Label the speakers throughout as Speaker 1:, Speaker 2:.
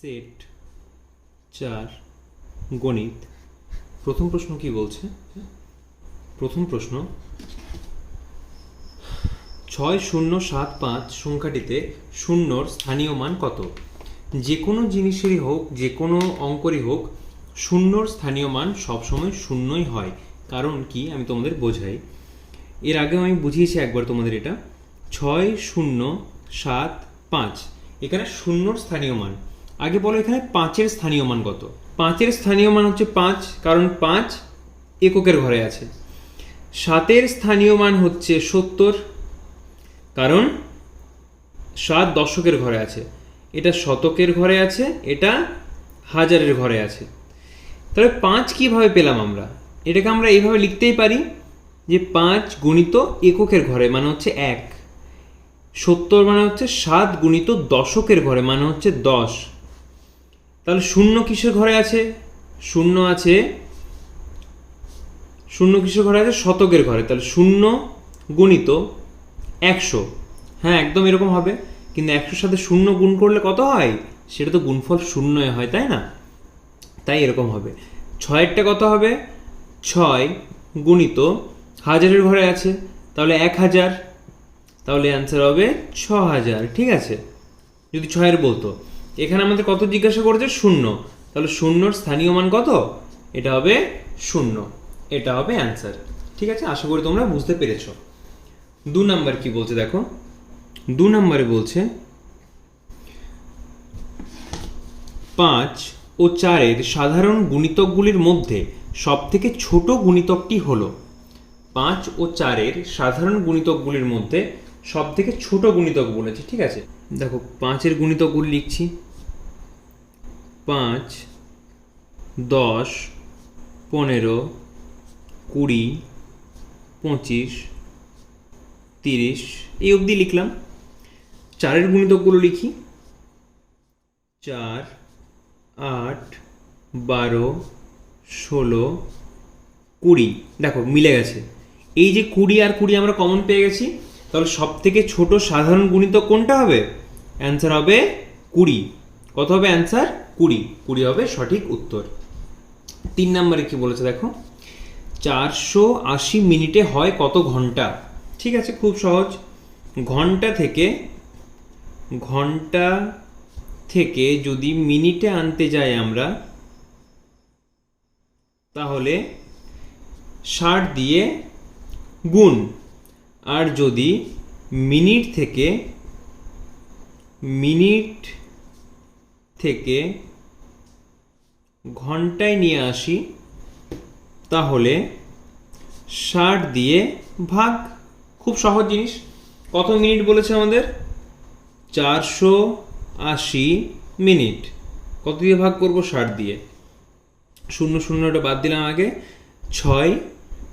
Speaker 1: Set চার গণিত। প্রথম প্রশ্ন কি বলছে? প্রথম প্রশ্ন, ছয় শূন্য সাত পাঁচ সংখ্যাটিতে শূন্যর স্থানীয় মান কত? যে কোনো জিনিসেরই হোক যে কোনো অঙ্করই হোক, শূন্যর স্থানীয় মান সবসময় শূন্যই হয়। কারণ কি? আমি তোমাদের বোঝাই। এর আগেও আমি বুঝিয়েছি একবার তোমাদের এটা। ছয় শূন্য সাত পাঁচ। এখানে শূন্যর স্থানীয় মান। আগে বলো এখানে পাঁচের স্থানীয় মান কত? পাঁচের স্থানীয় মান হচ্ছে পাঁচ, কারণ পাঁচ এককের ঘরে আছে। সাতের স্থানীয় মান হচ্ছে সত্তর, কারণ সাত দশকের ঘরে আছে। এটা শতকের ঘরে আছে, এটা হাজারের ঘরে আছে। তাহলে পাঁচ কীভাবে পেলাম আমরা? এটাকে আমরা এইভাবে লিখতেই পারি যে পাঁচ গুণিত এককের ঘরে মানে হচ্ছে এক। সত্তর মানে হচ্ছে সাত গুণিত দশকের ঘরে মানে হচ্ছে দশ। তাহলে শূন্য কিসের ঘরে আছে? শূন্য আছে, শূন্য কিসের ঘরে আছে? শতকের ঘরে। তাহলে শূন্য গুণিত একশো। হ্যাঁ একদম এরকম হবে। কিন্তু একশোর সাথে শূন্য গুণ করলে কত হয়? সেটা তো গুণফল শূন্যই হয়, তাই না? তাই এরকম হবে। ছয়েরটা কত হবে? ছয় গুণিত হাজারের ঘরে আছে। তাহলে এক হাজার। তাহলে অ্যান্সার হবে ছ হাজার ঠিক আছে? যদি ছয়ের বলতো। এখানে আমাদের কত জিজ্ঞাসা করেছে? শূন্য। তাহলে শূন্যর স্থানীয় মান কত? এটা হবে শূন্য। এটা হবে অ্যান্সার ঠিক আছে? আশা করি তোমরা বুঝতে পেরেছ। দু নাম্বার কি বলছে দেখো? দু নম্বরে বলছে, পাঁচ ও চারের সাধারণ গুণিতকগুলির মধ্যে সবথেকে ছোট গুণিতকটি হলো, পাঁচ ও চারের সাধারণ গুণিতকগুলির মধ্যে সবথেকে ছোট গুণিতক বলেছে। ঠিক আছে? দেখো, পাঁচের গুণিতকগুলি লিখছি। পাঁচ, দশ, পনেরো, কুড়ি, পঁচিশ, তিরিশ, এই অবধি লিখলাম। চারের গুণিতকগুলো লিখি। চার, আট, বারো, ষোলো, কুড়ি। দেখো, মিলে গেছে। এই যে কুড়ি আর কুড়ি আমরা কমন পেয়ে গেছি, তাহলে সব থেকে ছোট সাধারণ গুণিতক কোনটা হবে? অ্যান্সার হবে কুড়ি। কত হবে অ্যান্সার কুড়ি কুড়ি হবে সঠিক উত্তর। তিন নম্বরে কি বলেছে দেখো? চারশো আশি মিনিটে হয় কত ঘণ্টা? ঠিক আছে, খুব সহজ। ঘণ্টা থেকে ঘণ্টা থেকে যদি মিনিটে আনতে যাই আমরা, তাহলে ষাট দিয়ে গুণ। আর যদি মিনিট থেকে মিনিট থেকে ঘন্টায় নিয়ে আসি, তাহলে ষাট দিয়ে ভাগ, খুব সহজ জিনিস। কত মিনিট বলেছে আমাদের? চারশো আশি মিনিট। কত দিয়ে ভাগ করব? ষাট দিয়ে। শূন্য শূন্যটা বাদ দিলাম আগে। ছয়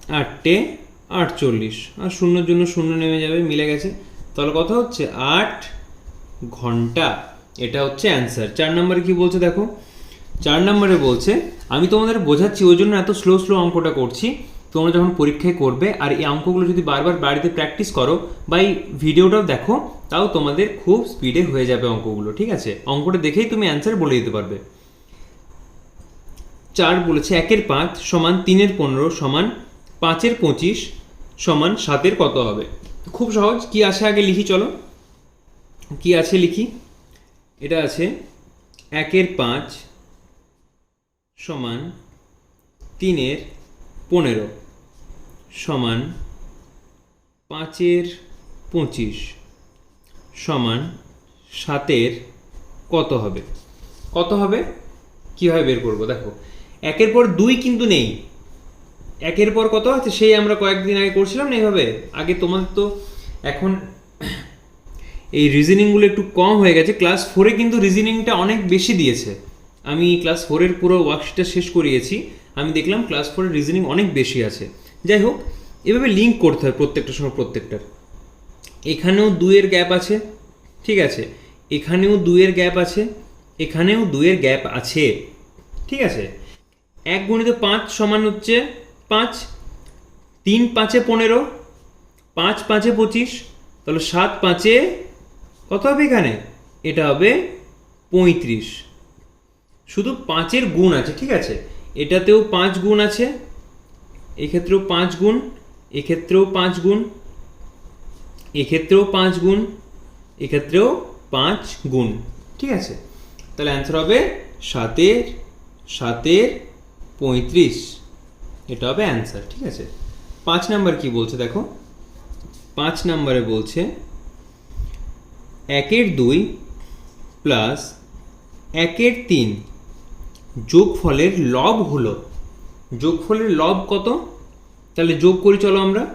Speaker 1: আটটে আটচল্লিশ। আর শূন্যর জন্য শূন্য নেমে যাবে, মিলে গেছে। তাহলে কথা হচ্ছে? আট ঘণ্টা। এটা হচ্ছে অ্যান্সার। চার নম্বরে কি বলছে দেখো? চার নম্বরে বলছে, আমি তোমাদের বোঝাচ্ছি ওই জন্য এত স্লো স্লো অঙ্কটা করছি। তোমরা যখন পরীক্ষায় করবে, আর এই অঙ্কগুলো যদি বারবার বাড়িতে প্র্যাকটিস করো বা এই ভিডিওটাও দেখো, তাও তোমাদের খুব স্পিডে হয়ে যাবে অঙ্কগুলো, ঠিক আছে? অঙ্কটা দেখেই তুমি অ্যান্সার বলে দিতে পারবে। চার বলেছে, একের পাঁচ সমান তিনের পনেরো সমান পাঁচের পঁচিশ সমান সাতের কত হবে? খুব সহজ, কি আছে আগে লিখি, চলো। কি আছে লিখি? এটা আছে, একের পাঁচ সমান তিনের পনেরো সমান পাঁচের পঁচিশ সমান সাতের কত হবে? কত হবে? কীভাবে বের করব? দেখো, একের পর দুই কিন্তু নেই। একের পর কত আছে? সেই আমরা কয়েকদিন আগে করছিলাম না এইভাবে? আগে তোমাদের তো এখন এই রিজনিংগুলো একটু কম হয়ে গেছে। ক্লাস ফোরে কিন্তু রিজনিংটা অনেক বেশি দিয়েছে। আমি ক্লাস ফোরের পুরো ওয়ার্কশিটটা শেষ করিয়েছি। আমি দেখলাম ক্লাস ফোরের রিজনিং অনেক বেশি আছে। যাই হোক, এভাবে লিঙ্ক করতে হয় প্রত্যেকটার সময় প্রত্যেকটার। এখানেও দুইয়ের গ্যাপ আছে, ঠিক আছে? এখানেও দুইয়ের গ্যাপ আছে, এখানেও দুইয়ের গ্যাপ আছে, ঠিক আছে? এক গণিত পাঁচ সমান হচ্ছে পাঁচ, তিন পাঁচে পনেরো, পাঁচ পাঁচে পঁচিশ, তাহলে সাত পাঁচে কত হবে এখানে? এটা হবে পঁয়ত্রিশ। শুধু পাঁচের গুণ আছে, ঠিক আছে? এটাতেও পাঁচ গুণ আছে, এক্ষেত্রেও পাঁচ গুণ, এক্ষেত্রেও পাঁচ গুণ, এক্ষেত্রেও পাঁচ গুণ, এক্ষেত্রেও পাঁচ গুণ, ঠিক আছে? তাহলে অ্যান্সার হবে সাতের সাতের পঁয়ত্রিশ। এটা হবে অ্যান্সার ঠিক আছে? পাঁচ নাম্বার কি বলছে দেখো? পাঁচ নাম্বারে বলছে, একের দুই প্লাস একের তিন। যোগফলের লব হলো, যোগফলের লব কত? তাহলে যোগ করি চলো আমরা।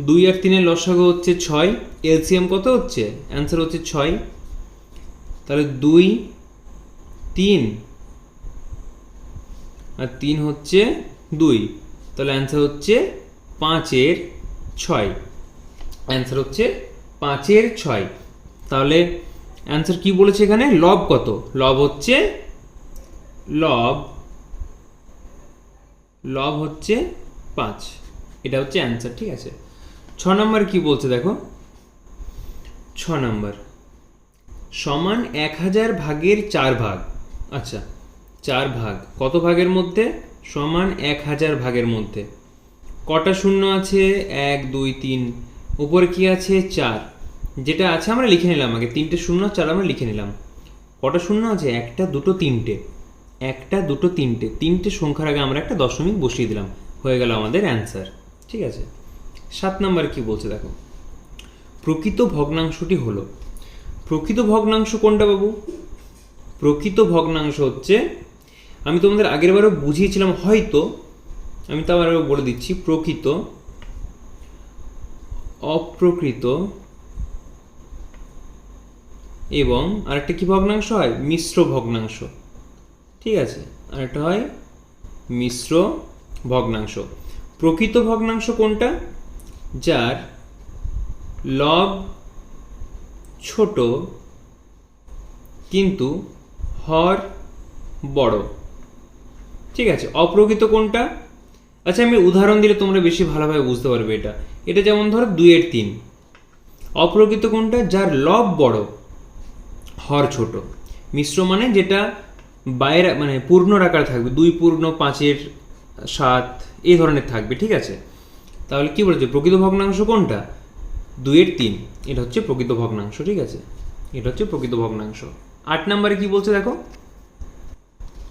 Speaker 1: দুই আর তিনের লসাগু হচ্ছে ছয়, এলসিএম কত হচ্ছে? অ্যান্সার হচ্ছে ছয়। তাহলে দুই, তিন, আর তিন হচ্ছে দুই। তাহলে অ্যান্সার হচ্ছে পাঁচের ছয়। অ্যান্সার হচ্ছে পাঁচের ছয়। তাহলে অ্যান্সার কি বলেছে এখানে? লব কত? লব হচ্ছে লব লব হচ্ছে পাঁচ। এটা হচ্ছে অ্যান্সার ঠিক আছে? ছ নম্বর কি বলছে দেখো? ছ নম্বর। সমান এক হাজার ভাগের চার ভাগ। আচ্ছা চার ভাগ। কত ভাগের মধ্যে? সমান এক হাজার ভাগের মধ্যে। কটা শূন্য আছে? এক, দুই, তিন। উপরে কি আছে? চার। যেটা আছে আমরা লিখে নিলাম আগে। তিনটে শূন্য, চার আমরা লিখে নিলাম। কটা শূন্য আছে? একটা, দুটো, তিনটে। একটা, দুটো, তিনটে। তিনটে সংখ্যার আগে আমরা একটা দশমিক বসিয়ে দিলাম। হয়ে গেল আমাদের অ্যান্সার ঠিক আছে? সাত নাম্বার কি বলছে দেখো? প্রকৃত ভগ্নাংশটি হলো। প্রকৃত ভগ্নাংশ কোনটা বাবু? প্রকৃত ভগ্নাংশ হচ্ছে, আমি তোমাদের আগের বারও বুঝিয়েছিলাম, হয়তো, আমি তো আবার বলে দিচ্ছি, প্রকৃত, অপ্রকৃত এবং আরেকটা কি ভগ্নাংশ হয়? মিশ্র ভগ্নাংশ। ঠিক আছে আরেকটা হয় মিশ্র ভগ্নাংশ। প্রকৃত ভগ্নাংশ কোনটা? যার লব ছোট কিন্তু হর বড়। ঠিক আছে, অপ্রকৃত কোনটা? আচ্ছা আমি উদাহরণ দিলে তোমরা বেশি ভালোভাবে বুঝতে পারবে এটা। এটা যেমন ধরো দুইয়ের তিন। অপ্রকৃত কোনটা? যার লব বড়, হর ছোট। মিশ্র মানে যেটা বাইরে মানে পূর্ণর আকার থাকবে, দুই পূর্ণ, পাঁচের সাত, এই ধরনের থাকবে, ঠিক আছে? তাহলে কি বলেছে? প্রকৃত ভগ্নাংশ কোনটা? দুইয়ের তিন, এটা হচ্ছে প্রকৃত ভগ্নাংশ, ঠিক আছে? এটা হচ্ছে প্রকৃত ভগ্নাংশ। আট নম্বরে কি বলছে দেখো?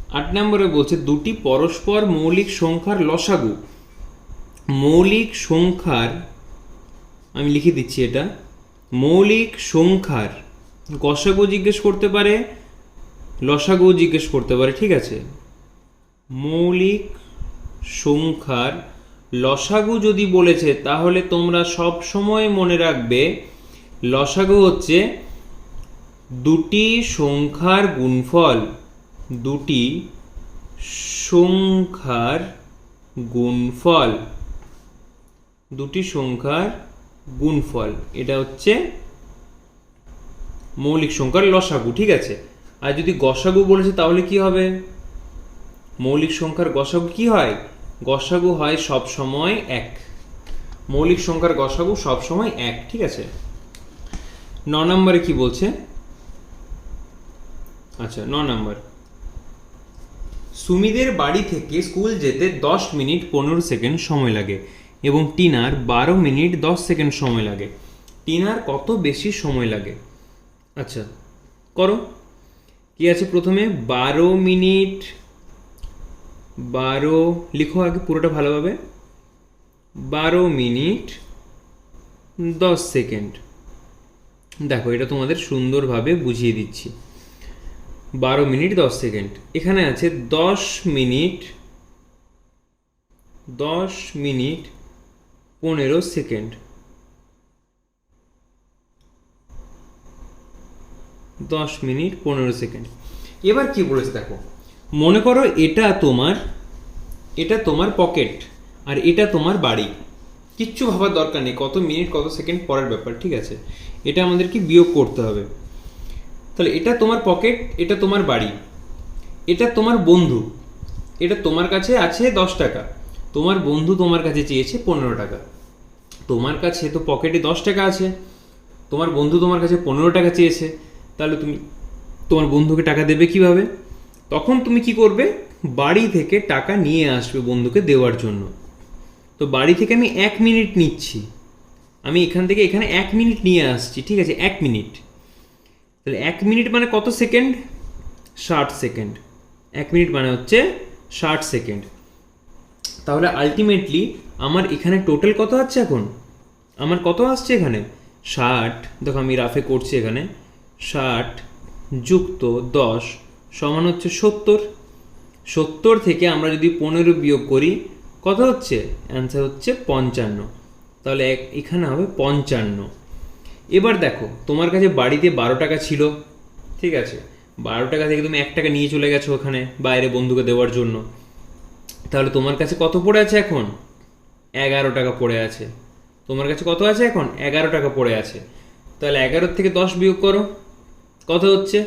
Speaker 1: আট নম্বরে বলছে, দুটি পরস্পর মৌলিক সংখ্যার লসাগু। মৌলিক সংখ্যার, আমি লিখে দিচ্ছি এটা, মৌলিক সংখ্যার গসাগু জিজ্ঞেস করতে পারে লসাগু জিজ্ঞেস করতে পারে, ঠিক আছে? মৌলিক সংখ্যার লসাগু যদি বলেছে, তাহলে তোমরা সব সময় মনে রাখবে, লসাগু হচ্ছে দুটি সংখ্যার গুণফল, দুটি সংখ্যার গুণফল, দুটি সংখ্যার গুণফল। এটা হচ্ছে মৌলিক সংখ্যার লসাগু, ঠিক আছে? আর যদি গসাগু বলেছে, তাহলে কি হবে? মৌলিক সংখ্যার গসাগু কি হয়? গসাগু হয় সব সময় এক। মৌলিক সংখ্যার গসাগু সব সময় এক, ঠিক আছে? ন নম্বরে কি বলছে? আচ্ছা ন নম্বর। সুমিদের বাড়ি থেকে স্কুল যেতে দশ মিনিট পনেরো সেকেন্ড সময় লাগে এবং টিনার বারো মিনিট দশ সেকেন্ড সময় লাগে। টিনার কত বেশি সময় লাগে? আচ্ছা করো। কি আছে প্রথমে? বারো মিনিট, বারো, লিখো আগে পুরোটা ভালোভাবে। বারো মিনিট, দশ সেকেন্ড। দেখো, এটা তোমাদের সুন্দরভাবে বুঝিয়ে দিচ্ছি। বারো মিনিট, দশ সেকেন্ড। এখানে আছে দশ মিনিট দশ মিনিট, পনেরো সেকেন্ড। দশ মিনিট, পনেরো সেকেন্ড। এবার কি বলেছে দেখো? মনে করো এটা তোমার এটা তোমার পকেট আর এটা তোমার বাড়ি। কিচ্ছু ভাবার দরকার নেই, কত মিনিট, কত সেকেন্ড পরের ব্যাপার, ঠিক আছে? এটা আমাদেরকে বিয়োগ করতে হবে। তাহলে এটা তোমার পকেট, এটা তোমার বাড়ি, এটা তোমার বন্ধু, এটা তোমার কাছে আছে দশ টাকা, তোমার বন্ধু তোমার কাছে চেয়েছে পনেরো টাকা, তোমার কাছে তো পকেটে দশ টাকা আছে, তোমার বন্ধু তোমার কাছে পনেরো টাকা চেয়েছে তাহলে তুমি, তোমার বন্ধুকে টাকা দেবে কীভাবে? তখন তুমি কি করবে? বাড়ি থেকে টাকা নিয়ে আসবে বন্ধুকে দেওয়ার জন্য। তো বাড়ি থেকে আমি এক মিনিট নিচ্ছি। আমি এখান থেকে এখানে এক মিনিট নিয়ে আসছি, ঠিক আছে? এক মিনিট। তাহলে এক মিনিট মানে কত সেকেন্ড? ষাট সেকেন্ড। এক মিনিট মানে হচ্ছে ষাট সেকেন্ড। তাহলে আলটিমেটলি আমার এখানে টোটাল কত আছে এখন? আমার কত আসছে এখানে? ষাট। দেখো আমি রাফে করছি এখানে। ষাট যুক্ত দশ সমান হচ্ছে সত্তর। সত্তর থেকে আমরা যদি পনেরো বিয়োগ করি, কত হচ্ছে? অ্যান্সার হচ্ছে পঞ্চান্ন। তাহলে এখানে হবে পঞ্চান্ন। এবার দেখো, তোমার কাছে বাড়িতে বারো টাকা ছিল, ঠিক আছে? বারো টাকা থেকে তুমি এক টাকা নিয়ে চলে গেছো ওখানে, বাইরে বন্ধুকে দেওয়ার জন্য। তাহলে তোমার কাছে কত পড়ে আছে এখন? এগারো টাকা পড়ে আছে। তোমার কাছে কত আছে এখন? এগারো টাকা পড়ে আছে। তাহলে এগারো থেকে দশ বিয়োগ করো। কত হচ্ছে?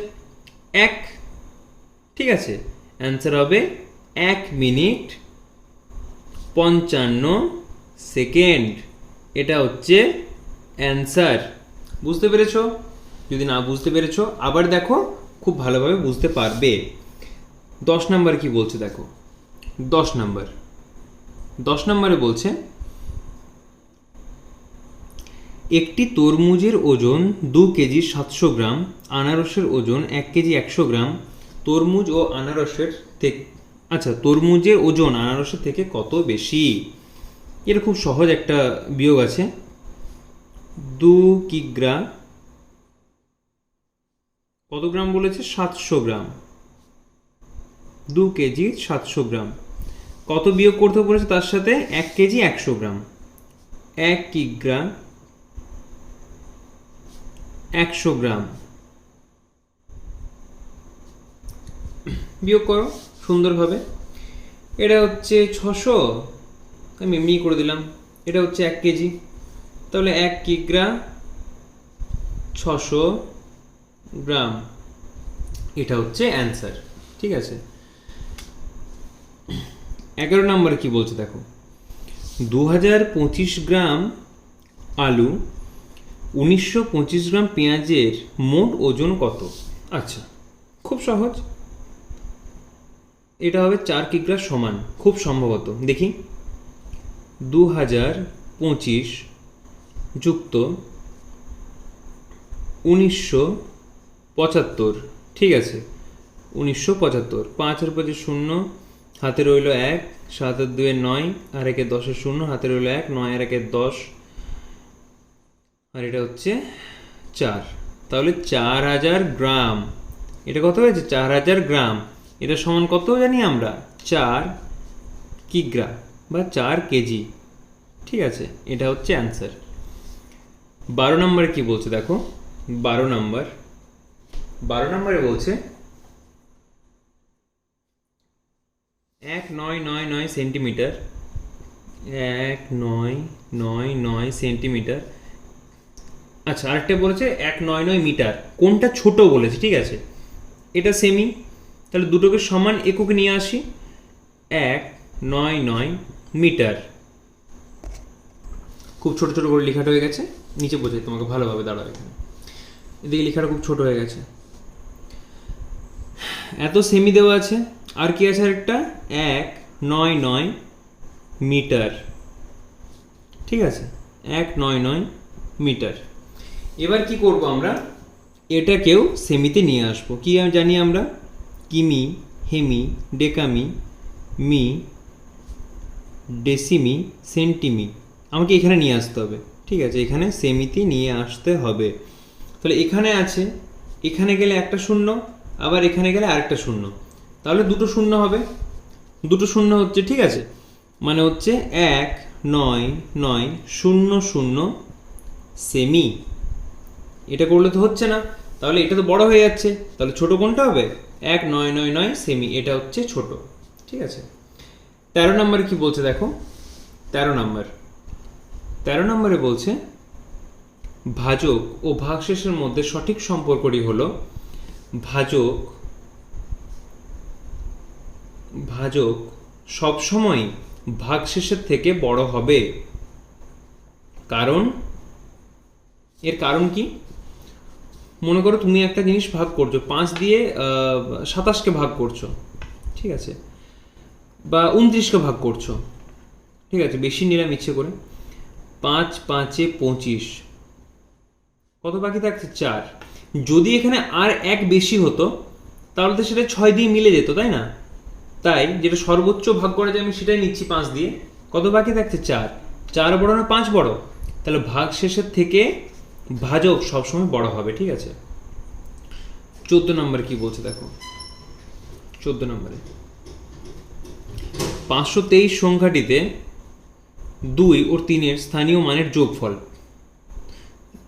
Speaker 1: এক। ঠিক আছে। অ্যান্সার হবে এক মিনিট পঞ্চান্ন সেকেন্ড। এটা হচ্ছে অ্যান্সার বুঝতে পেরেছ? যদি না বুঝতে পেরেছ, আবার দেখো, খুব ভালোভাবে বুঝতে পারবে। দশ নাম্বার কি বলছে দেখো? দশ নাম্বার। দশ নম্বরে বলছে একটি তরমুজের ওজন দু কেজি সাতশো গ্রাম, আনারসের ওজন এক কেজি একশো গ্রাম। তরমুজ ও আনারসের থেকে আচ্ছা তরমুজের ওজন আনারসের থেকে কত বেশি? এটা খুব সহজ একটা বিয়োগ আছে। দু কিগ্রা কত গ্রাম বলেছে? সাতশো গ্রাম। দু কেজি সাতশো গ্রাম। কত বিয়োগ করতে বলেছে তার সাথে? এক কেজি একশো গ্রাম। এক কিগ্রা একশো গ্রাম। বিয়োগ করো, সুন্দরভাবে। এটা হচ্ছে ছশো। আমি এমনি করে দিলাম। এটা হচ্ছে এক কেজি। তাহলে এক কিগ্রা ছশো গ্রাম। এটা হচ্ছে অ্যান্সার। ঠিক আছে? এগারো নম্বরে কি বলছে দেখো? দু হাজার পঁচিশ গ্রাম আলু উনিশশো পঁচিশ গ্রাম পেঁয়াজের মোট ওজন কত? আচ্ছা খুব সহজ। এটা হবে চার কিগ্রা সমান খুব সম্ভবত। দেখি। দু হাজার পঁচিশ যুক্ত উনিশশো পঁচাত্তর। ঠিক আছে। উনিশশো পঁচাত্তর পাঁচের পাঁচে শূন্য হাতে রইল এক সাতের দুয়ে নয় আর একে দশের শূন্য হাতে রইল এক নয় আর একে দশ আর এটা হচ্ছে চার। তাহলে চার হাজার গ্রাম। এটা কত হয়েছে? চার হাজার গ্রাম। এটা সমান কত জানি আমরা? চার কিগ্রা বা চার কেজি। ঠিক আছে, এটা হচ্ছে অ্যান্সার। বারো নম্বরে কি বলছে দেখো? বারো নম্বর। বারো নম্বরে বলছে এক নয় নয় নয় সেন্টিমিটার। এক নয় নয় নয় সেন্টিমিটার। আচ্ছা আরেকটা বলেছে এক নয় নয় মিটার। কোনটা ছোট বলেছে, ঠিক আছে? এটা সেমি তাহলে দুটোকে সমান এককে নিয়ে আসি। এক নয় নয় মিটার। খুব ছোট ছোট করে লেখাটা হয়ে গেছে। নিচে বোঝাই, তোমাকে ভালোভাবে দাঁড়াও এখানে। এদিকে লেখাটা খুব ছোট হয়ে গেছে। এত সেমি দেওয়া আছে। আর কি আছে আরেকটা? এক নয় নয় মিটার। ঠিক আছে? এক নয় নয় মিটার। এবার কি করব আমরা? এটাকেও সেমিতে নিয়ে আসব। কি জানি আমরা? কিমি, হেমি, ডেকামি, মি, ডেসিমি, সেন্টিমি। আমাকে এখানে নিয়ে আসতে হবে। ঠিক আছে, এখানে সেমিতে নিয়ে আসতে হবে। তাহলে এখানে আছে, এখানে গেলে একটা শূন্য, আবার এখানে গেলে আরেকটা শূন্য। তাহলে দুটো শূন্য হবে। দুটো শূন্য হচ্ছে, ঠিক আছে? মানে হচ্ছে এক, নয় নয়, শূন্য শূন্য, সেমি। এটা করলে তো হচ্ছে না। তাহলে এটা তো বড় হয়ে যাচ্ছে। তাহলে ছোট কোনটা হবে? এক, নয় নয় নয় সেমি এটা হচ্ছে ছোট। ঠিক আছে? তেরো নম্বরে কি বলছে দেখো? তেরো নম্বর। তেরো নম্বরে বলছে, ভাজক ও ভাগশেষের মধ্যে সঠিক সম্পর্কটি হলো, ভাজক ভাজক সবসময় ভাগশেষের থেকে বড় হবে। কারণ, এর কারণ কি? মনে করো তুমি একটা জিনিস ভাগ করছ, পাঁচ দিয়ে সাতাশকে ভাগ করছ, ঠিক আছে? বা উনত্রিশকে ভাগ করছ, ঠিক আছে? বেশি নিলাম ইচ্ছে করে। পাঁচ পাঁচে পঁচিশ। কত বাকি থাকছে? চার। যদি এখানে আর এক বেশি হতো, তাহলে তো সেটা ছয় দিয়ে মিলে যেত, তাই না? তাই যেটা সর্বোচ্চ ভাগ করা যায় আমি সেটাই নিচ্ছি পাঁচ দিয়ে। কত বাকি থাকছে? চার। চার বড় না পাঁচ বড়? তাহলে ভাগ শেষের থেকে ভাজক সবসময় বড় হবে, ঠিক আছে? চোদ্দ নম্বর কি বলছে দেখো? চোদ্দ নম্বরে। পাঁচশো তেইশ সংখ্যাটিতে দুই ও তিনের স্থানীয় মানের যোগফল।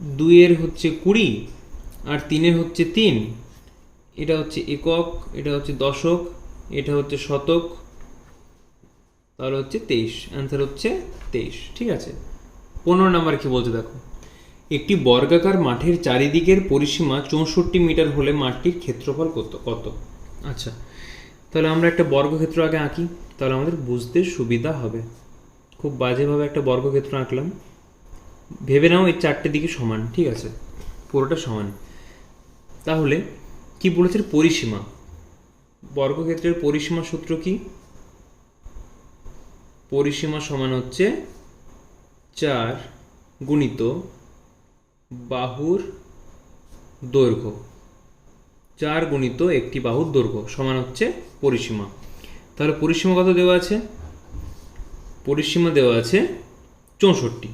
Speaker 1: দুইয়ের হচ্ছে কুড়ি আর তিনের হচ্ছে তিন। এটা হচ্ছে একক, এটা হচ্ছে দশক, এটা হচ্ছে শতক, তাহলে হচ্ছে তেইশ। অ্যান্সার হচ্ছে তেইশ, ঠিক আছে? পনেরো নাম্বার কি বলছে দেখো? একটি বর্গাকার মাঠের চারিদিকের পরিসীমা চৌষট্টি মিটার হলে মাঠটির ক্ষেত্রফল কত কত? আচ্ছা তাহলে আমরা একটা বর্গক্ষেত্র আগে আঁকি, তাহলে আমাদের বুঝতে সুবিধা হবে। খুব বাজেভাবে একটা বর্গক্ষেত্র আঁকলাম। ভেবে নাও এই চারটে দিকে সমান, ঠিক আছে? পুরোটা সমান। তাহলে কি বলেছে পরিসীমা? বর্গক্ষেত্রের পরিসীমা সূত্র কি? পরিসীমা সমান হচ্ছে চার গুণিত বাহুর দৈর্ঘ্য। চার গুণিত একটি বাহুর দৈর্ঘ্য সমান হচ্ছে পরিসীমা। তাহলে পরিসীমা কত দেওয়া আছে? পরিসীমা দেওয়া আছে চৌষট্টি।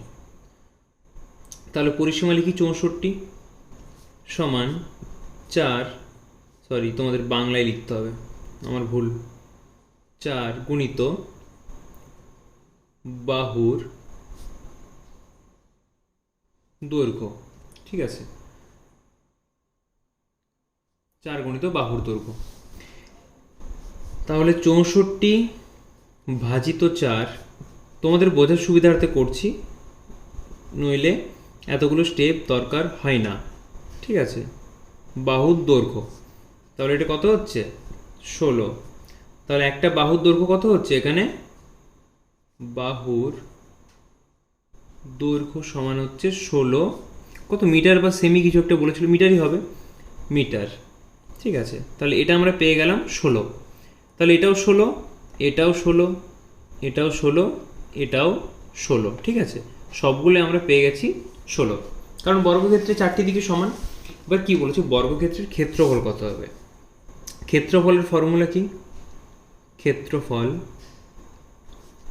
Speaker 1: তাহলে পরিসীমা লিখি চৌষট্টি সমান চার সরি তোমাদের বাংলায় লিখতে হবে, আমার ভুল। চার গুণিত বাহুর দৈর্ঘ্য। ঠিক আছে। চার গণিত বাহুর দৈর্ঘ্য। তাহলে চৌষট্টি ভাজিত চার, তোমাদের বোঝার সুবিধার্থে করছি, নইলে এতগুলো স্টেপ দরকার হয় না। ঠিক আছে? বাহুর দৈর্ঘ্য। তাহলে এটা কত হচ্ছে? ষোলো। তাহলে একটা বাহুর দৈর্ঘ্য কত হচ্ছে এখানে? বাহুর দৈর্ঘ্য সমান হচ্ছে ষোলো। কত মিটার বা সেমি কিছু একটা বলেছিল, মিটারই হবে। মিটার, ঠিক আছে? তাহলে এটা আমরা পেয়ে গেলাম ষোলো। তাহলে এটাও ষোলো এটাও ষোলো এটাও ষোলো এটাও ষোলো, ঠিক আছে? সবগুলো আমরা পেয়ে গেছি ষোলো। কারণ বর্গক্ষেত্রে চারটি দিকে সমান। এবার কি বলেছে? বর্গক্ষেত্রের ক্ষেত্রফল কত হবে? ক্ষেত্রফলের ফর্মুলা কি? ক্ষেত্রফল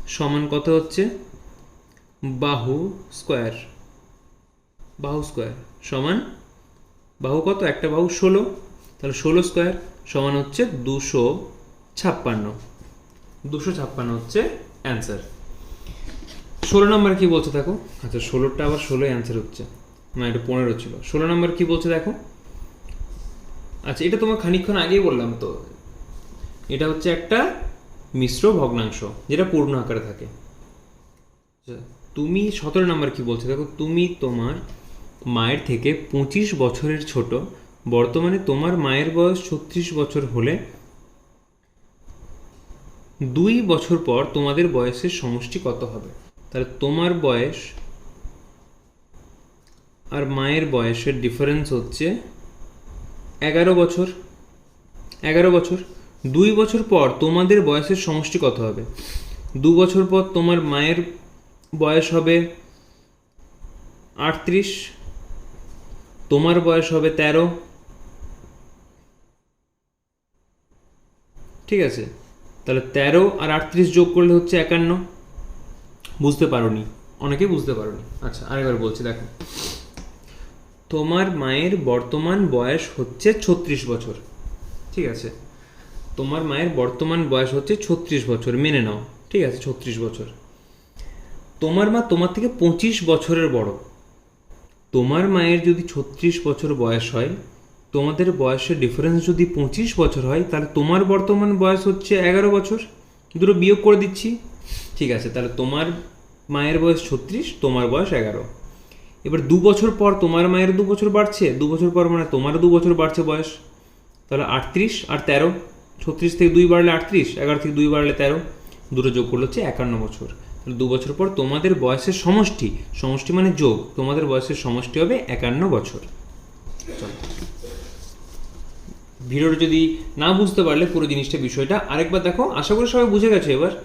Speaker 1: সমান কত হচ্ছে? বাহু স্কোয়ার। বাহু স্কোয়ার সমান বাহু কত? একটা বাহু ষোলো। তাহলে ষোলো স্কোয়ার সমান হচ্ছে দুশো ছাপ্পান্ন। দুশো ছাপ্পান্ন হচ্ছে অ্যান্সার ষোলো নম্বর কি বলছে দেখো? আচ্ছা ষোলোটা আবার ষোলোই অ্যান্সার হচ্ছে। না এটা পনেরো ছিল। ষোলো নম্বর কি বলছে দেখো? আচ্ছা এটা তোমার খানিকক্ষণ আগেই বললাম তো। এটা হচ্ছে একটা মিশ্র ভগ্নাংশ যেটা পূর্ণ আকারে থাকে। আচ্ছা, তুমি সতেরো নম্বর কি বলছো? দেখো তুমি তোমার মায়ের থেকে পঁচিশ বছরের ছোট। বর্তমানে তোমার মায়ের বয়স ছত্রিশ বছর হলে দুই বছর পর তোমাদের বয়সের সমষ্টি কত হবে? তাহলে তোমার বয়স আর মায়ের বয়সের ডিফারেন্স হচ্ছে এগারো বছর। এগারো বছর। দুই বছর পর তোমাদের বয়সের সমষ্টি কত হবে? দু বছর পর তোমার মায়ের বয়স হবে আটত্রিশ। তোমার বয়স হবে তেরো। ঠিক আছে? তাহলে তেরো আর আটত্রিশ যোগ করলে হচ্ছে একান্ন। বুঝতে পারোনি। অনেকেই বুঝতে পারোনি। আচ্ছা আরেকবার বলছি, দেখো। তোমার মায়ের বর্তমান বয়স হচ্ছে ছত্রিশ বছর। ঠিক আছে? তোমার মায়ের বর্তমান বয়স হচ্ছে ছত্রিশ বছর। মেনে নাও। ঠিক আছে, ছত্রিশ বছর। তোমার মা তোমার থেকে পঁচিশ বছরের বড়। তোমার মায়ের যদি ছত্রিশ বছর বয়স হয়, তোমাদের বয়সের ডিফারেন্স যদি পঁচিশ বছর হয়, তাহলে তোমার বর্তমান বয়স হচ্ছে এগারো বছর। দুটো বিয়োগ করে দিচ্ছি। ঠিক আছে, তাহলে তোমার মায়ের বয়স ছত্রিশ, তোমার বয়স এগারো। এবার দু বছর পর তোমার মায়ের দু বছর বাড়ছে, দু বছর পর মানে তোমার দু বছর বাড়ছে বয়স। তাহলে আটত্রিশ আর তেরো, ছত্রিশ থেকে দুই বাড়লে আটত্রিশ, এগারো থেকে দুই বাড়লে তেরো, দুটো যোগ করলে হচ্ছে একান্ন বছর। দু বছর পর তোমাদের বয়সের সমষ্টি সমষ্টি মানে যোগ, তোমাদের বয়সের সমষ্টি হবে একান্ন বছর। চলো। ভিডিওটা যদি না বুঝতে পারলে পুরো জিনিসটা, বিষয়টা, আরেকবার দেখো, আশা করি সবাই বুঝে গেছে এবার।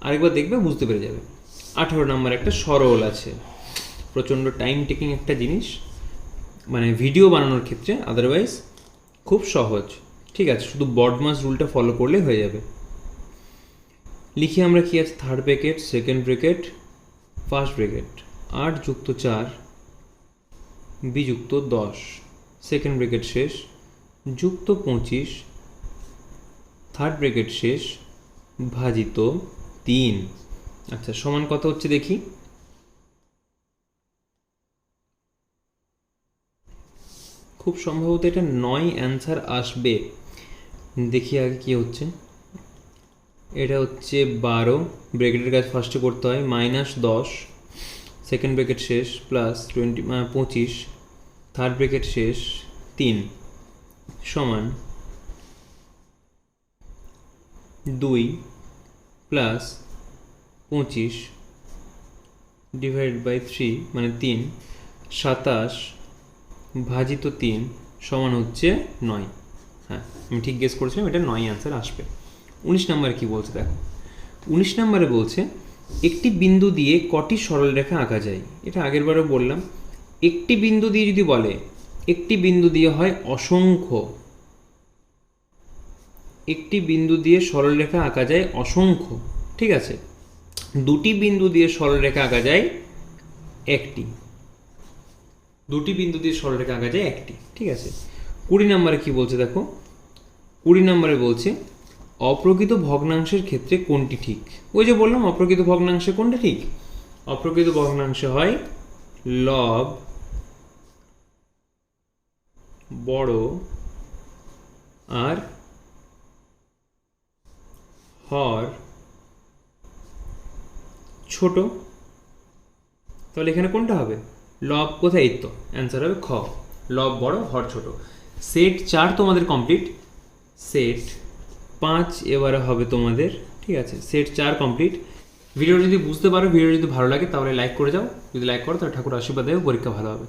Speaker 1: আরেকবার দেখবে, বুঝতে পেরে যাবে। আঠারো নাম্বার একটা সরল আছে। প্রচণ্ড টাইম টেকিং একটা জিনিস। মানে ভিডিও বানানোর ক্ষেত্রে আদারওয়াইজ খুব সহজ। ঠিক আছে, শুধু বডমাস রুলটা ফলো করলে হয়ে যাবে। লিখি আমরা কি আছে? Third bracket second bracket first bracket আট যুক্ত চার, বিযুক্ত দশ। সেকেন্ড ব্রেকেট শেষ, যুক্ত পঁচিশ। থার্ড ব্রেকেট শেষ, ভাজিত তিন। আচ্ছা সমান কত হচ্ছে দেখি? খুব সম্ভবত এটা নয় অ্যান্সার আসবে। দেখি আগে কি হচ্ছে। এটা হচ্ছে বারো ব্রেকেটের কাজ ফার্স্টে করতে হয় মাইনাস দশ সেকেন্ড ব্রেকেট শেষ প্লাস টোয়েন্টি পঁচিশ থার্ড ব্রেকেট শেষ, তিন, সমান দুই প্লাস পঁচিশ ডিভাইড বাই থ্রি মানে তিন, সাতাশ, ভাজিত তিন, সমান হচ্ছে নয়। হ্যাঁ আমি ঠিক গেস করেছিলাম, এটা নয় অ্যান্সার আসবে। উনিশ নম্বরে কি বলছে দেখো। উনিশ নম্বরে বলছে, একটি বিন্দু দিয়ে কটি সরলরেখা আঁকা যায়। এটা আগের বারও বললাম। একটি বিন্দু দিয়ে যদি বলে, একটি বিন্দু দিয়ে হয় অসংখ্য। একটি বিন্দু দিয়ে সরলরেখা আঁকা যায় অসংখ্য। ঠিক আছে? দুটি বিন্দু দিয়ে সরলরেখা আঁকা যায় একটি। দুটি বিন্দু দিয়ে সরলরেখা আঁকা যায় একটি। ঠিক আছে? কুড়ি নম্বরে কি বলছে দেখো? কুড়ি নম্বরে বলছে অপ্রকৃত ভগ্নাংশের ক্ষেত্রে কোনটি ঠিক? ওই যে বললাম, অপ্রকৃত ভগ্নাংশে কোনটা ঠিক? অপ্রকৃত ভগ্নাংশে হয় লব বড় আর হর ছোট। তাহলে এখানে কোনটা হবে? লব কোথায়? তো, অ্যান্সার হবে খ। লব বড়, হর ছোট। সেট চার তোমাদের কমপ্লিট। সেট পাঁচ এবারে হবে তোমাদের, ঠিক আছে? সেট চার কমপ্লিট ভিডিও যদি বুঝতে পারো ভিডিও যদি ভালো লাগে, তাহলে লাইক করে যাও। যদি লাইক করো, তাহলে ঠাকুর আশীর্বাদ দেবে, পরীক্ষা ভালো হবে।